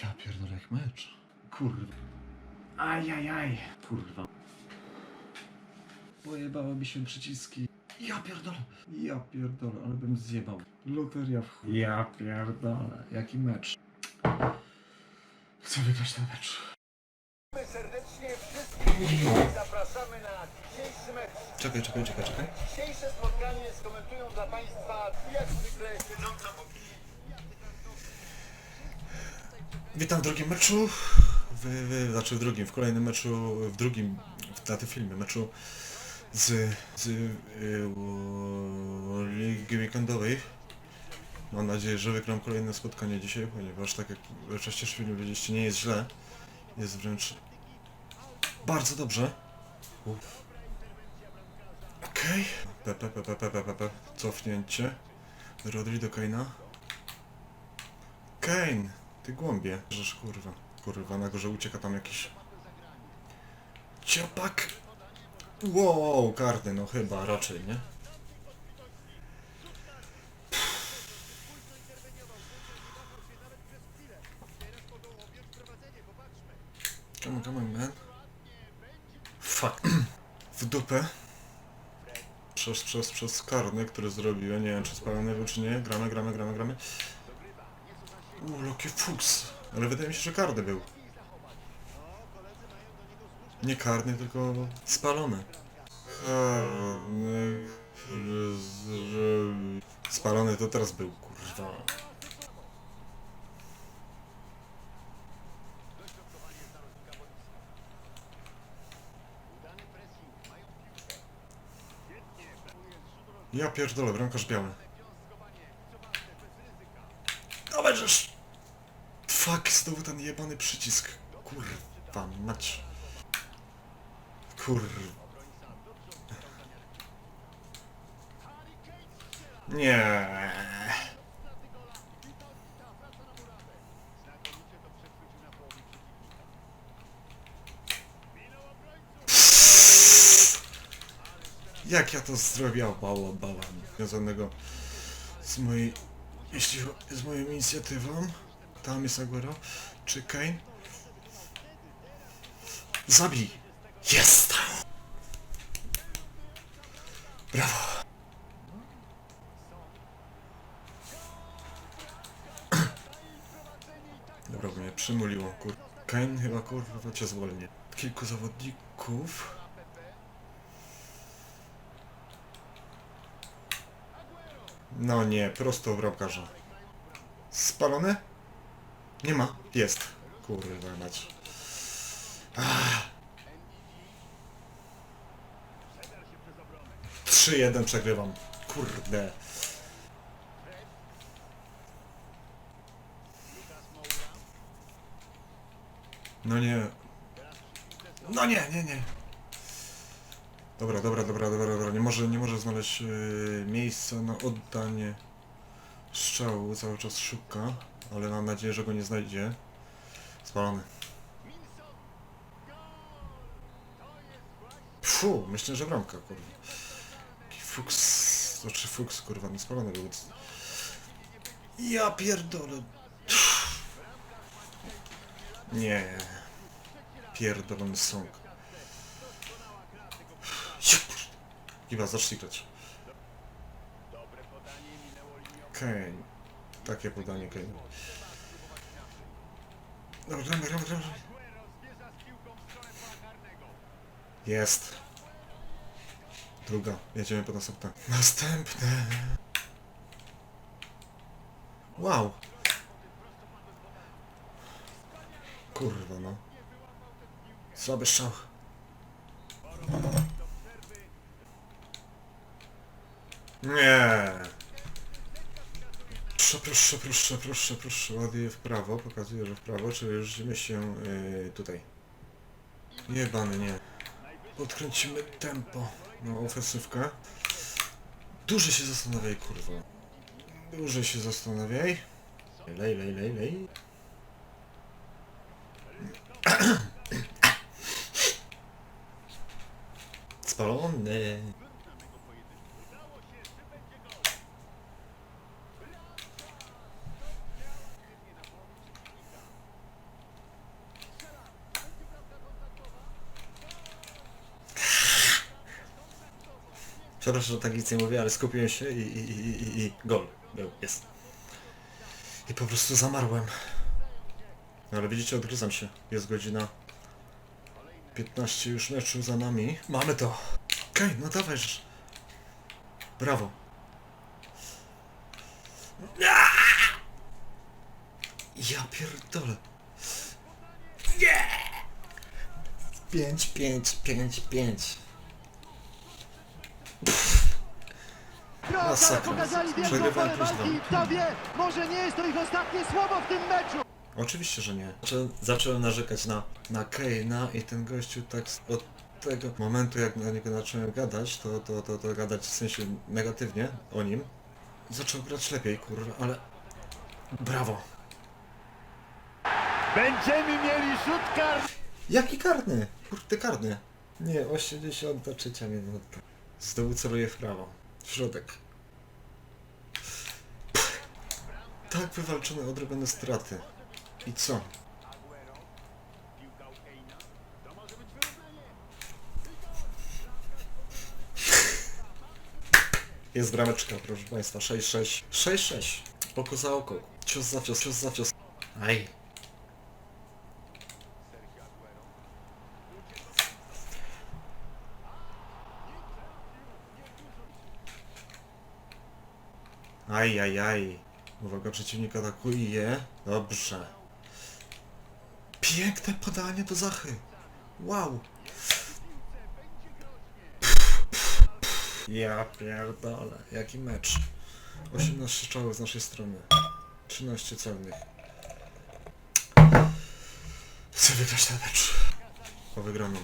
Ja pierdolę jak mecz. Kurwa. Ajajaj. Kurwa. Pojebały mi się przyciski. Ja pierdolę. Ja pierdolę, ale bym zjebał. Loteria w chuj. Ja pierdolę. Jaki mecz. Chcę wygrać ten mecz. serdecznie wszystkich zapraszamy na dzisiejszy mecz. Czekaj, czekaj, czekaj, czekaj. Dzisiejsze spotkanie skomentują dla Państwa Witam w drugim meczu. W, w, znaczy w drugim, w kolejnym meczu, w drugim, w, na tym filmie, meczu z, z y, Ligi Weekendowej. Mam nadzieję, że wygram kolejne spotkanie dzisiaj, ponieważ tak jak wcześniej filmu widzieliście, nie jest źle. Jest wręcz bardzo dobrze. Uff. Okej. Pepe, pepe, pepe, pepe. Cofnięcie. Rodri do Kane'a. Kane! Ty głąbie. Żeż kurwa. Kurwa, na górze ucieka tam jakiś... Ciopak! Wow, karny, no chyba, raczej, nie? Come on, come on, man. Fuck. W dupę. Przez, przez, przez karny, który zrobiłem. Nie wiem, czy spalony był, czy nie. Gramy, gramy, gramy, gramy. Uuu, jaki fuks. Ale wydaje mi się, że karny był. Nie karny, tylko spalony. Spalony to teraz był, kurwa. Ja pierdolę, bramkarz biały. Dawaj, żeż! Fuck, znowu ten jebany przycisk. Kurwa, mać. Kur... Nie. Jak ja to zrobił? Bała, bała. Związanego z mojej... Jeśli z moją inicjatywą. Tam jest Aguero. Czy Kane? Zabij! Jest! Brawo! Dobra, mnie przymuliło, kur... Kane chyba kurwa cię zwolni. Kilku zawodników. No nie, prosto w bramkarza. Spalony? Nie ma. Jest. Kurwa mać. Ah. 3-1 przegrywam. Kurde. No nie. No nie, nie, nie. Dobra, dobra, dobra, dobra, dobra. Nie może, nie może znaleźć yy, miejsca na oddanie strzału. Cały czas szuka, ale mam nadzieję, że go nie znajdzie. Spalony. Fu, myślę, że bramka, kurwa. Jaki fuks, znaczy fuks, kurwa, nie spalony był. Ja pierdolę. Nie. Pierdolony sąk. Chyba zacznij grać. Kane. Takie podanie Kane. Gramy, gramy, gramy. Jest. Druga. Jedziemy po następne. Następne. Wow. Kurwa no. Słaby strzał. Nie. Proszę, proszę, proszę, proszę, proszę. Ładuję w prawo, pokazuję, że w prawo, czyli widzimy się yy, tutaj. Jebany, nie. Podkręcimy tempo na ofensywkę. Duży się zastanawiaj, kurwa. Duży się zastanawiaj. Lej, lej, lej, lej. Spalony. Przepraszam, że tak nic nie mówię, ale skupiłem się i, i, i, i, i gol był, jest. I po prostu zamarłem. No ale widzicie, odgryzam się. Jest godzina 15 już meczu za nami. Mamy to. Okej, no dawaj. Brawo. Ja pierdolę. Nie! 5, 5, 5, 5. Gross, ale Masakra. plus może nie jest to ich ostatnie słowo w tym meczu. Oczywiście, że nie. Zacząłem, zacząłem narzekać na, na Kane'a i ten gościu tak z- od tego momentu jak na niego zacząłem gadać, to, to, to, to gadać w sensie negatywnie o nim, zaczął grać lepiej, kurwa, ale brawo. Będziemy mieli rzut karny. Jaki karny? Kurde karny. Nie, 83 minuta. Znowu celuje w prawo. W środek. Tak wywalczone odrobione straty. I co? Jest brameczka, proszę Państwa. 6-6. 6-6. Oko za oko. Cios za cios, cios za cios. Aj. Aj, aj, aj. Uwaga, przeciwnik atakuje. Dobrze. Piękne podanie do Zachy. Wow. Ja pierdolę. Jaki mecz. 18 strzałów z naszej strony. 13 celnych. Chcę wygrać ten mecz. O wygraną.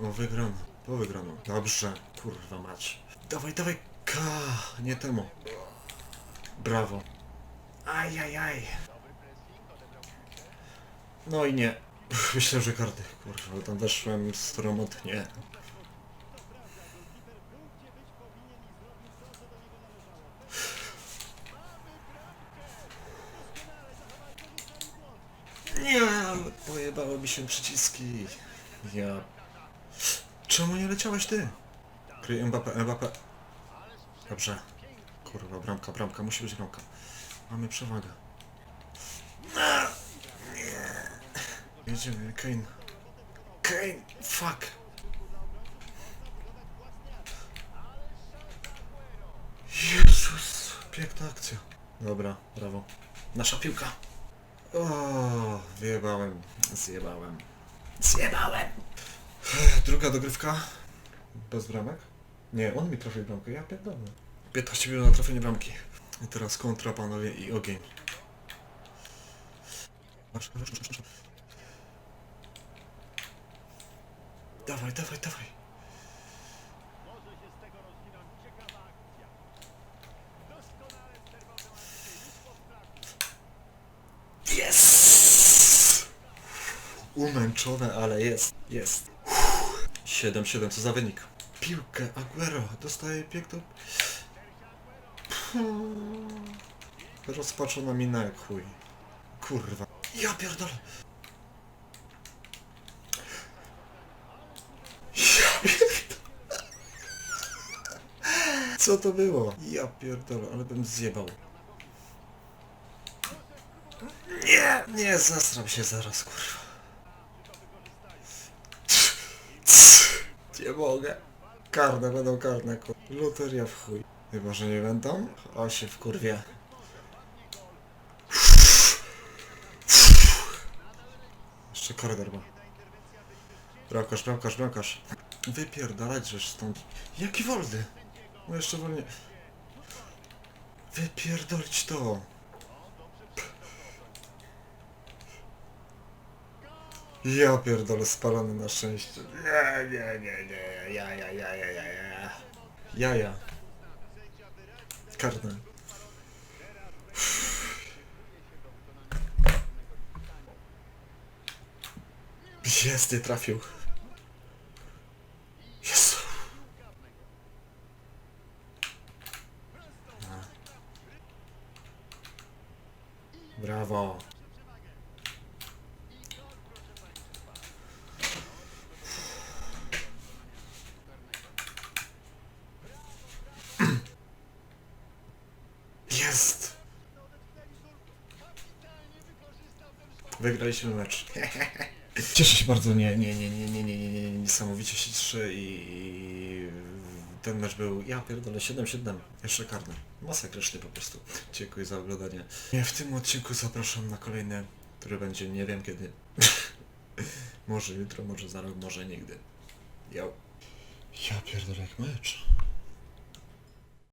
O wygraną. Po wygraną. Dobrze. Kurwa mać. Dawaj, dawaj. Ka. Nie temu. Brawo. Aj, aj, aj. No i nie. Myślę, że karty. Kurwa, tam weszłem stromotnie. Nie, pojebały mi się przyciski. Ja... Czemu nie leciałeś ty? Kryj Mbappé, Mbappé. Dobrze. Kurwa, bramka, bramka, musi być bramka. Mamy przewagę. Jedziemy, Kane. Kane, fuck. Jezus, piękna akcja. Dobra, brawo. Nasza piłka. O, wyjebałem. Zjebałem. Zjebałem. Druga dogrywka. Bez bramek? Nie, on mi trafił bramkę, ja pierdolę. 15 minut na trafienie bramki. I teraz kontra panowie i ogień. Masz, masz, masz, masz. Dawaj, dawaj, dawaj. Jest! Umęczone, ale jest, jest. 7-7, co za wynik. Piłkę, Aguero, dostaje piękną... Rozpaczona mina jak chuj. Kurwa. Ja pierdolę. Ja pierdolę. Co to było? Ja pierdolę, ale bym zjebał. Nie, nie, zastram się zaraz, kurwa. Nie mogę. Karne, będą karne, kur... Loteria w chuj. Chyba, że nie będą? O się kurwie. Jeszcze korytar ma. Bramkarz, bramkarz, bramkarz. Wypierdalać żeś stąd. Jaki wolny? No jeszcze wolnie. Wypierdolić to. Ja pierdolę spalony na szczęście. Nie, nie, nie, nie. Ja, ja, ja, ja, ja, ja. Jaja. Karne. Jest, nie trafił. Jezu. Brawo. Jest! Wygraliśmy mecz. Cieszę się bardzo, nie, nie, nie, nie, nie, nie, nie, nie, nie, niesamowicie się cieszę i ten mecz był, ja pierdolę, 7-7, jeszcze karny. Masakryczny po prostu. Dziękuję za oglądanie. Nie, w tym odcinku zapraszam na kolejny, który będzie nie wiem kiedy. może jutro, może za rok, może nigdy. Jo. Ja pierdolę jak mecz.